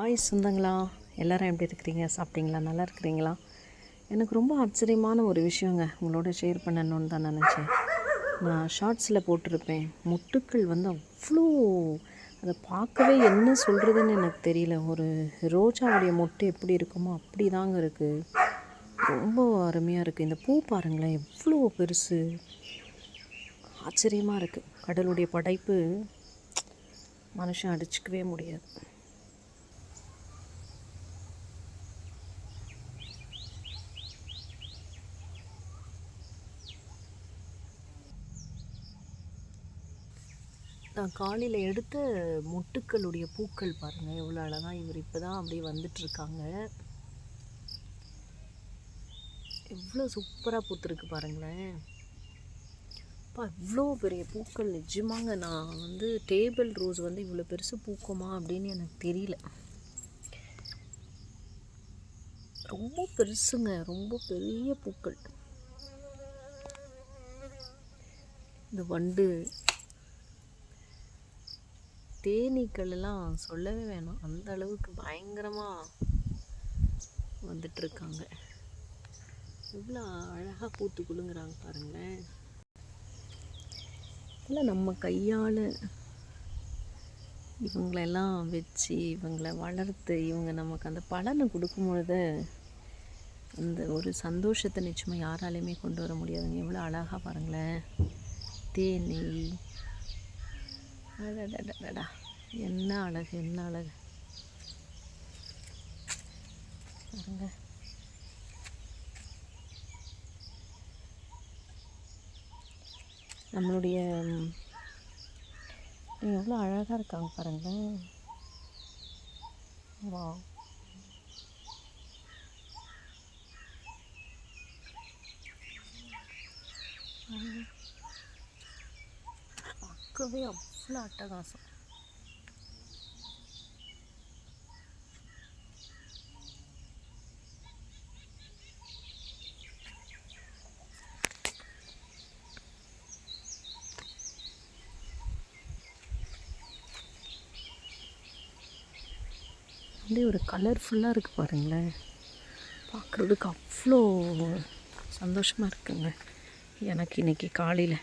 Hi சொந்தங்களா எல்லோரும் எப்படி இருக்கிறீங்க? சாப்பிட்டீங்களா? நல்லா இருக்கிறீங்களா? எனக்கு ரொம்ப ஆச்சரியமான ஒரு விஷயங்க உங்களோட ஷேர் பண்ணணும்னு தான் நினச்சேன். நான் ஷார்ட்ஸில் போட்டிருப்பேன். முட்டுக்கள் வந்து அவ்வளோ அதை பார்க்கவே என்ன சொல்கிறதுன்னு எனக்கு தெரியல. ஒரு ரோஜாவுடைய மொட்டு எப்படி இருக்குமோ அப்படி தாங்க இருக்குது ரொம்ப அருமையாக இருக்குது இந்த பூ பாருங்களேன் எவ்வளோ பெருசு. ஆச்சரியமாக இருக்குது கடலுடைய படைப்பு மனுஷன் அடிச்சுக்கவே முடியாது. நான் காலையில் எடுத்த மொட்டுக்களுடைய பூக்கள் பாருங்கள் எவ்வளோ அழகாக இவர் இப்போ தான் அப்படியே வந்துட்டுருக்காங்க. எவ்வளோ சூப்பராக பூத்துருக்கு பாருங்களேன். அப்பா இவ்வளோ பெரிய பூக்கள் நிஜமாங்க நான் வந்து டேபிள் ரோஸ் வந்து இவ்வளோ பெருசு பூக்குமா அப்படின்னு எனக்கு தெரியல. ரொம்ப பெருசுங்க ரொம்ப பெரிய பூக்கள். இந்த வண்டு தேனீக்கள்லாம் சொல்லவே வேணாம். அந்த அளவுக்கு பயங்கரமாக வந்துட்டுருக்காங்க. எவ்வளோ அழகாக பூத்து குழுங்குறாங்க பாருங்களேன். இல்லை நம்ம கையால் இவங்களெல்லாம் வச்சு இவங்களை வளர்த்து இவங்க நமக்கு அந்த பலனை கொடுக்கும்பொழுது அந்த ஒரு சந்தோஷத்தை நிச்சயமாக யாராலையுமே கொண்டு வர முடியாதுங்க. எவ்வளோ அழகாக பாருங்களேன். தேனி அடடடடா என்ன அழகு என்ன அழகு. பாருங்க. நம்மளுடைய எவ்வளோ அழகாக இருக்காங்க பாருங்களேன். வா பார்க்கவே அவ்வளோ அட்டகாசம். அப்படியே ஒரு கலர்ஃபுல்லாக இருக்குது பாருங்களேன். பார்க்குறதுக்கு அவ்வளோ சந்தோஷமாக இருக்குங்க. எனக்கு இன்றைக்கி காலையில்